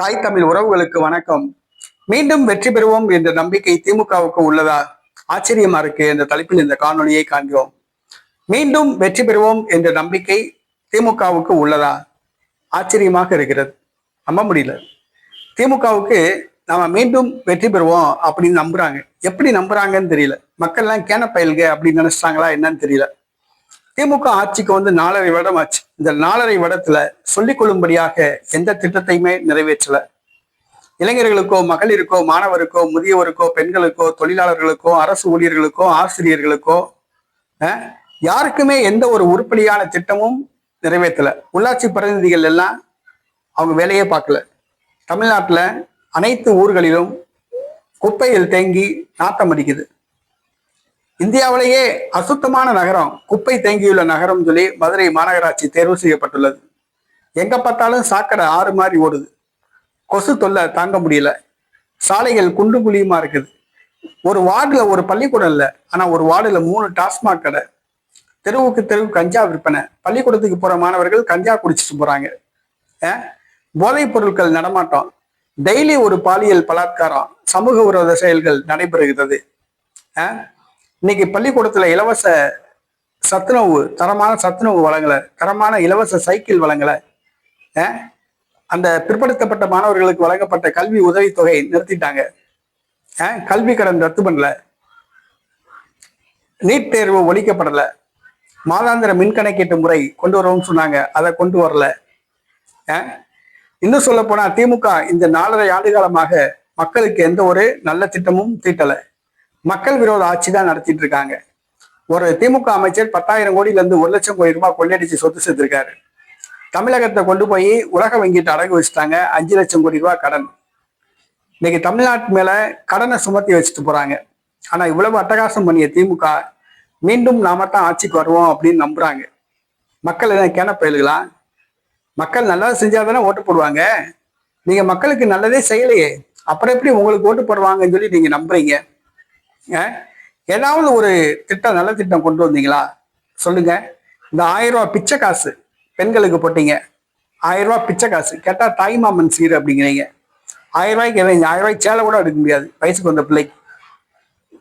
தாய் தமிழ் உறவுகளுக்கு வணக்கம். மீண்டும் வெற்றி பெறுவோம் என்ற நம்பிக்கை திமுகவுக்கு உள்ளதா? ஆச்சரியமா இருக்கு என்ற தலைப்பில் இந்த காணொலியை காண்கிறோம். மீண்டும் வெற்றி பெறுவோம் என்ற நம்பிக்கை திமுகவுக்கு உள்ளதா? ஆச்சரியமாக இருக்கிறது. நம்ப முடியல. திமுகவுக்கு நாம மீண்டும் வெற்றி பெறுவோம் அப்படின்னு நம்புறாங்க. எப்படி நம்புறாங்கன்னு தெரியல. மக்கள்லாம் கேன பயல்க அப்படின்னு நினைச்சிட்டாங்களா என்னன்னு தெரியல. திமுக ஆட்சிக்கு வந்து நாலரை வருடம் ஆச்சு. இந்த நாலரை வருடத்துல சொல்லிக் கொள்ளும்படியாக எந்த திட்டத்தையுமே நிறைவேற்றல. இளைஞர்களுக்கோ மகளிருக்கோ மாணவருக்கோ முதியவருக்கோ பெண்களுக்கோ தொழிலாளர்களுக்கோ அரசு ஊழியர்களுக்கோ ஆசிரியர்களுக்கோ யாருக்குமே எந்த ஒரு உருப்படியான திட்டமும் நிறைவேற்றல. உள்ளாட்சி பிரதிநிதிகள் எல்லாம் அவங்க வேலையே பார்க்கல. தமிழ்நாட்டில் அனைத்து ஊர்களிலும் குப்பையில் தேங்கி நாட்டம் அடிக்குது. இந்தியாவிலேயே அசுத்தமான நகரம் குப்பை தேங்கியுள்ள நகரம் சொல்லி மதுரை மாநகராட்சி தேர்வு செய்யப்பட்டுள்ளது. எங்க பார்த்தாலும் சாக்கடை ஆறு மாதிரி ஓடுது. கொசு தொல்லை தாங்க முடியல. சாலைகள் குண்டு குழியுமா இருக்குது? ஒரு வார்டில் ஒரு பள்ளிக்கூடம் இல்லை ஆனால் ஒரு வார்டில் மூணு டாஸ்மாக் கடை. தெருவுக்கு தெருவு கஞ்சா விற்பனை. பள்ளிக்கூடத்துக்கு போகிற மாணவர்கள் கஞ்சா குடிச்சிட்டு போகிறாங்க அஹ், போதைப் பொருட்கள் நடமாட்டம். டெய்லி ஒரு பாலியல் பலாத்காரம். சமூக விரோத செயல்கள் நடைபெறுகிறது. அஹ், இன்னைக்கு பள்ளிக்கூடத்துல இலவச சத்துணவு தரமான சத்துணவு வழங்கலை தரமான இலவச சைக்கிள் வழங்கலை அந்த பிற்படுத்தப்பட்ட மாணவர்களுக்கு வழங்கப்பட்ட கல்வி உதவித்தொகை நிறுத்திட்டாங்க. கல்வி கடன் ரத்து பண்ணல. நீட் தேர்வு ஒழிக்கப்படல. மாதாந்திர மின் கணக்கீட்டு முறை கொண்டு வரவும் சொன்னாங்க. அதை கொண்டு வரல. இன்னும் சொல்ல போனா திமுக இந்த நாலரை ஆண்டு காலமாக மக்களுக்கு எந்த ஒரு நல்ல திட்டமும் தீட்டலை. மக்கள் விரோத ஆட்சி தான் நடத்திட்டு இருக்காங்க. ஒரு திமுக அமைச்சர் பத்தாயிரம் கோடியில இருந்து ஒரு லட்சம் கோடி ரூபாய் கொள்ளையடிச்சு சொத்து சேர்த்திருக்காரு தமிழகத்தை கொண்டு போய் உலக வங்கிட்டு அடகு வச்சுட்டாங்க. அஞ்சு லட்சம் கோடி ரூபாய் கடன். இன்னைக்கு தமிழ்நாட்டு மேல கடனை சுமத்தி வச்சுட்டு போறாங்க. ஆனா இவ்வளவு அட்டகாசம் பண்ணிய திமுக மீண்டும் நாம தான் ஆட்சிக்கு வருவோம் அப்படின்னு நம்புறாங்க. மக்கள் என்ன கேன பயல்களா? மக்கள் நல்லா செஞ்சாதானே ஓட்டு போடுவாங்க? நீங்க மக்களுக்கு நல்லதே செய்யலையே. அப்புறம் எப்படி உங்களுக்கு ஓட்டு போடுவாங்கன்னு சொல்லி நீங்க நம்புறீங்க? ஏதாவது ஒரு திட்டம் நல்ல திட்டம் கொண்டு வந்தீங்களா? சொல்லுங்க. இந்த ஆயிரம் ரூபாய் பிச்சை காசு பெண்களுக்கு போட்டீங்க. ஆயிரம் ரூபாய் பிச்சை காசு. கேட்டால் தாய்மாமன் சீர் அப்படிங்கிறீங்க. ஆயிரம் ரூபாய்க்கு இல்லைங்க ஆயிரம் ரூபாய்க்கு சேலை கூட எடுக்க முடியாது. வயசுக்கு வந்த பிள்ளைக்கு.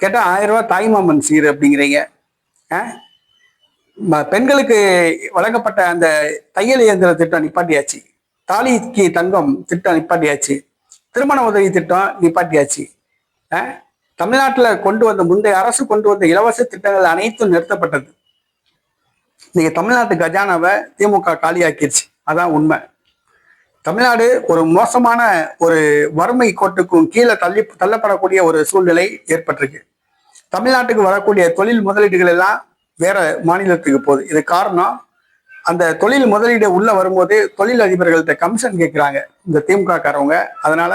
கேட்டால் ஆயிரம் ரூபாய் தாய்மாமன் சீர் அப்படிங்கிறீங்க. பெண்களுக்கு வழங்கப்பட்ட அந்த தையல் இயந்திர திட்டம் நிப்பாட்டியாச்சு. தாலிக்கு தங்கம் திட்டம் நிப்பாட்டியாச்சு. திருமண உதவி திட்டம் நிப்பாட்டியாச்சு. தமிழ்நாட்டில் கொண்டு வந்த முந்தைய அரசு கொண்டு வந்த இலவச திட்டங்கள் அனைத்தும் நிறுத்தப்பட்டது. இன்னைக்கு தமிழ்நாட்டு கஜானாவை திமுக காலியாக்கிடுச்சு அதான் உண்மை. தமிழ்நாடு ஒரு மோசமான ஒரு வறுமை கோட்டுக்கும் கீழே தள்ளி தள்ளப்படக்கூடிய ஒரு சூழ்நிலை ஏற்பட்டிருக்கு. தமிழ்நாட்டுக்கு வரக்கூடிய தொழில் முதலீடுகள் எல்லாம் வேற மாநிலத்துக்கு போகுது. இது காரணம் அந்த தொழில் முதலீடு உள்ள வரும்போது தொழில் அதிபர்கள்ட்ட கமிஷன் கேட்குறாங்க இந்த திமுக காரவங்க அதனால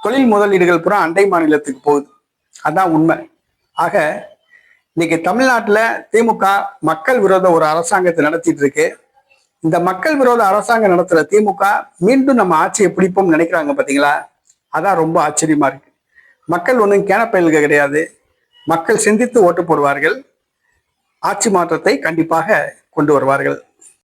தொழில் முதலீடுகள் பூரா அண்டை மாநிலத்துக்கு போகுது. அதான் உண்மை. ஆக இன்னைக்கு தமிழ்நாட்டில் திமுக மக்கள் விரோத ஒரு அரசாங்கத்தை நடத்திட்டு இருக்கு. இந்த மக்கள் விரோத அரசாங்கம் நடத்துகிற திமுக மீண்டும் நம்ம ஆட்சியை பிடிப்போம்னு நினைக்கிறாங்க பார்த்தீங்களா அதான் ரொம்ப ஆச்சரியமா இருக்கு. மக்கள் ஒன்றும் கேனப்பயல்கள் கிடையாது. மக்கள் சிந்தித்து ஓட்டு போடுவார்கள். ஆட்சி மாற்றத்தை கண்டிப்பாக கொண்டு வருவார்கள்.